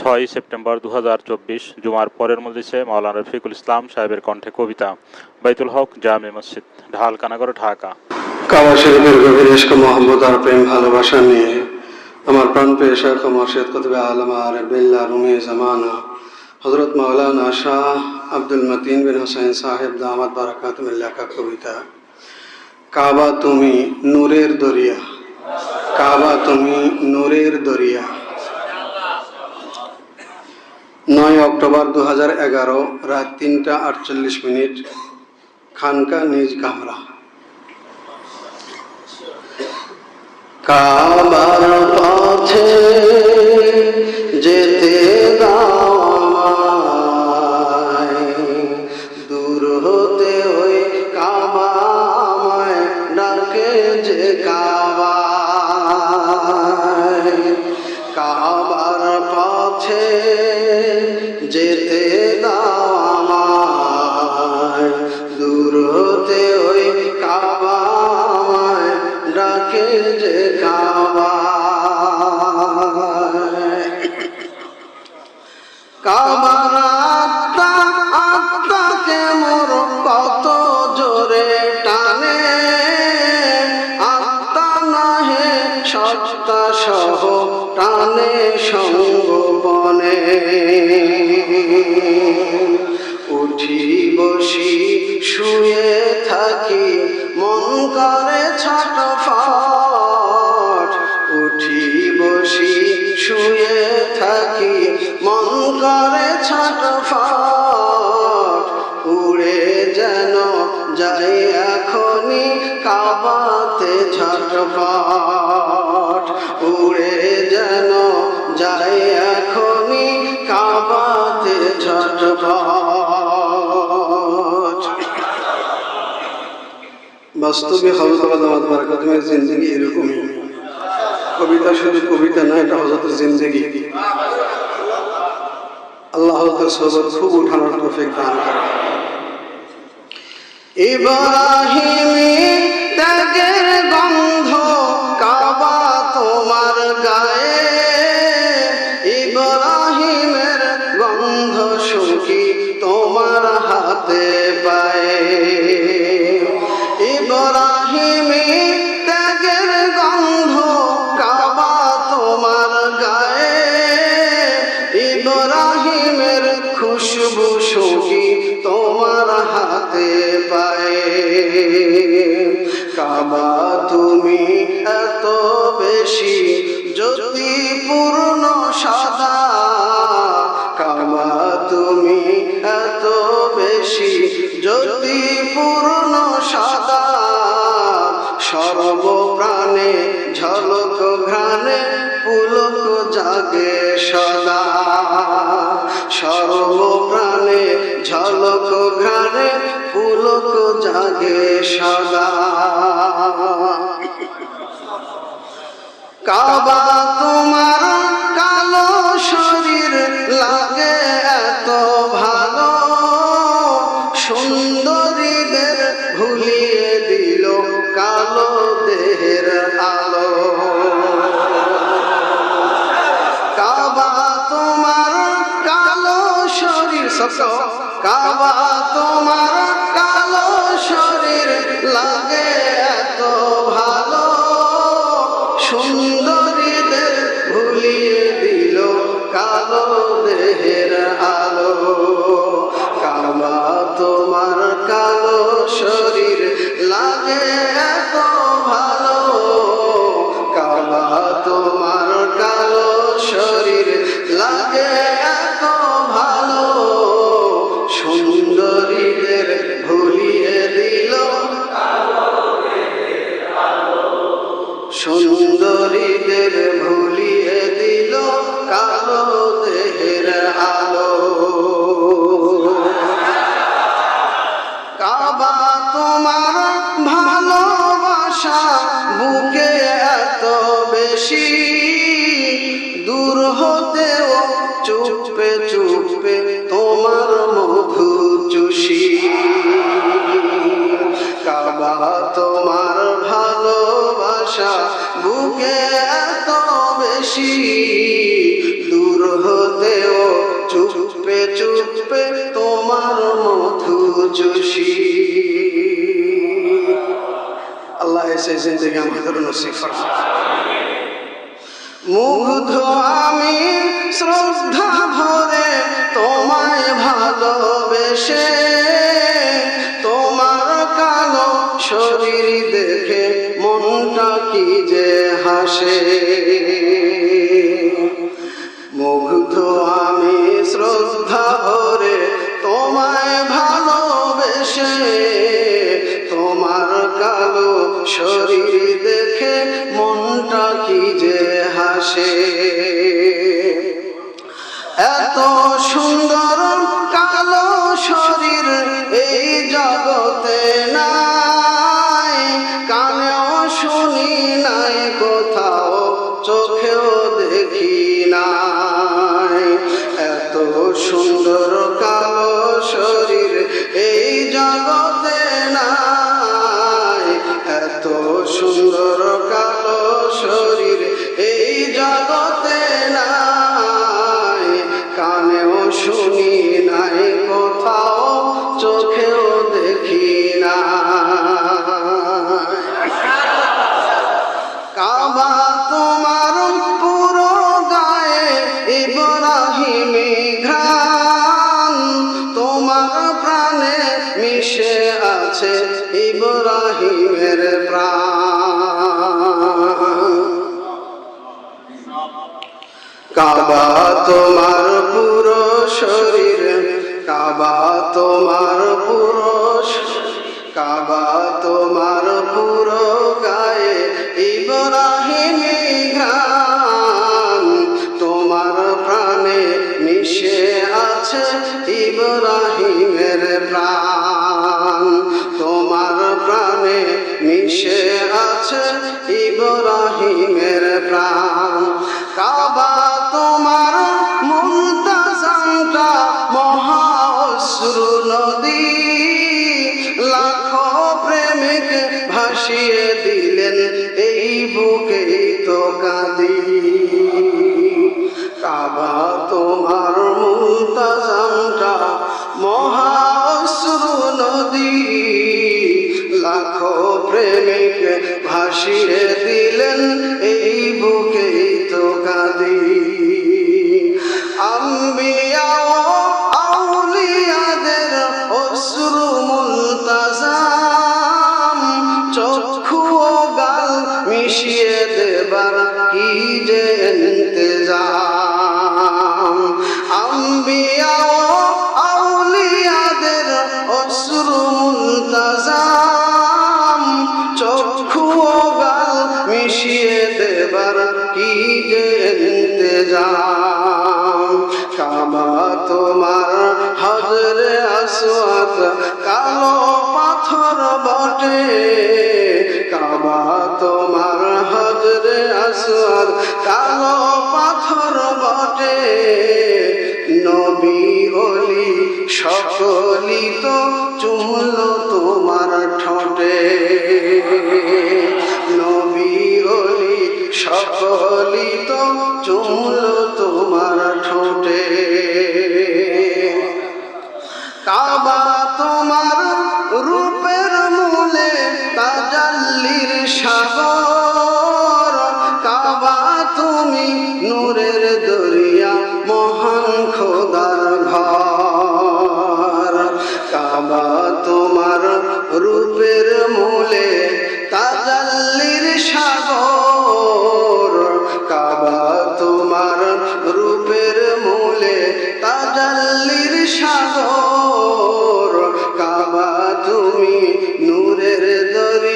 ছয় সেপ্টেম্বর দু হাজার চব্বিশ, জুমার পরের মজলিসে মাওলানা রফিকুল ইসলাম সাহেবের কণ্ঠে কবিতা, বাইতুল হক জামে মসজিদ ঢাল কানাগর ঢাকা। কাবা শরীফের গভীর মোহাম্মদ আর প্রেম ভালোবাসা নিয়ে আমার প্রাণপ্রিয় শেখ মোর্শেদ কতবে আলম আর বিল্লা রুমে জামানা হজরত মাওলানা শাহ আব্দুল মতিন বিন হোসেন সাহেব দামাত বারাকাত লেখা কবিতা, কাবা তুমি নূরের দরিয়া, কাবা তুমি নূরের দরিয়া। নয় অক্টোবর দু এগারো রাত তিনটা আটচল্লিশ মিনিট খানকা নিজ কামরা। কাবার পথে কাবার কাছে যেতে দাও আমায় দূর হতে ওই কাবায় ডাকে যে কাবা উঠি বসি শুয়ে থাকি। মন করে ছটফট। উঠি বসি শুয়ে থাকি। মন করে ছটফট। উড়ে যেন যাই এখনই কাবাতে ঝটপট বাস্তবে হজরত জিন্দগি এরকমই। কবিতা শুধু কবিতা না এটা হজরতের জিন্দগি। আল্লাহ খুব উঠানোর তৌফিক ত্যাগের গন্ধ কাবা তোমার গায়ে। ইব্রাহিমের গন্ধ শুকি তোমার হাতে পায়ে। গন্ধ কাবা তোমার গায়ে। তোমার হাতে পায়ে। কাবা তুমি এত বেশি জ্যোতি পূর্ণ সাদা সর্বপ্রাণে ঝলক ঘ্রাণে পুলক জাগে সদা। সর্বপ্রাণে ঝলক ঘ্রাণে পুলক জাগে সদা। কাবা তোমার কালো শরীর লাগে সব কাবা তোমার কালো শরীর লাগে এত ভালো। সুন্দরীদের ভুলিয়ে দিল কালো দেহের আলো। কাবা সুন্দরীদের ভুলিয়ে দিল কালো দেহের আলো। কাবা তোমার ভালোবাসা বুকে এত বেশি চুপে তোমার মধু চুষি আল্লাহ এসে জিন্দগি আমাদের নসিব। মুগ্ধ আমি শ্রদ্ধা ভরে তোমায় ভালোবেসে, তোমার কালো শরীর দেখে মনটা কি যে হাসে শরীর দেখে মনটা কি যে হাসে। এত সুন্দর কালো শরীর এই জগতে নাই। কানেও শুনি নাই, কোথাও চোখেও দেখি নাই। এত সুন্দর প্রাণে মিশে আছে ইব্রাহিমের কাবা তোমার পুরো শরীর কাবা তোমার পুরো কাবা তোমার পুরো প্রাণ কাবা তোমার নদী। লাখো প্রেমিক ভাসিয়ে দিলেন এই বুকেই তো কাঁদি। কাবা তোমার মুলতাজানটা কি যে কাবা তোমার হজরে আসওয়াত, কালো পাথর বটে। কাবা তোমার হজরে আসওয়াত, কালো পাথর বটে। নবী অলি সকলি তো চুমল তোমার ঠোঁটে। নবী অলি সকলি তো চুল তোমার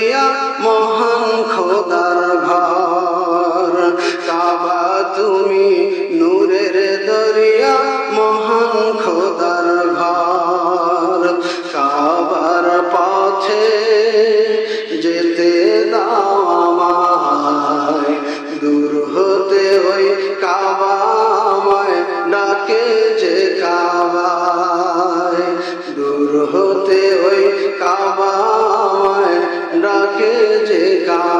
দরিয়া মহান খোদার ঘর। কাবা তুমি নূরের দরিয়া, মহান খোদার ঘর। কাবার পথে যেতে দাও আমায়। দূর হতে ওই কাবামায় ডাকে। যে কাবায়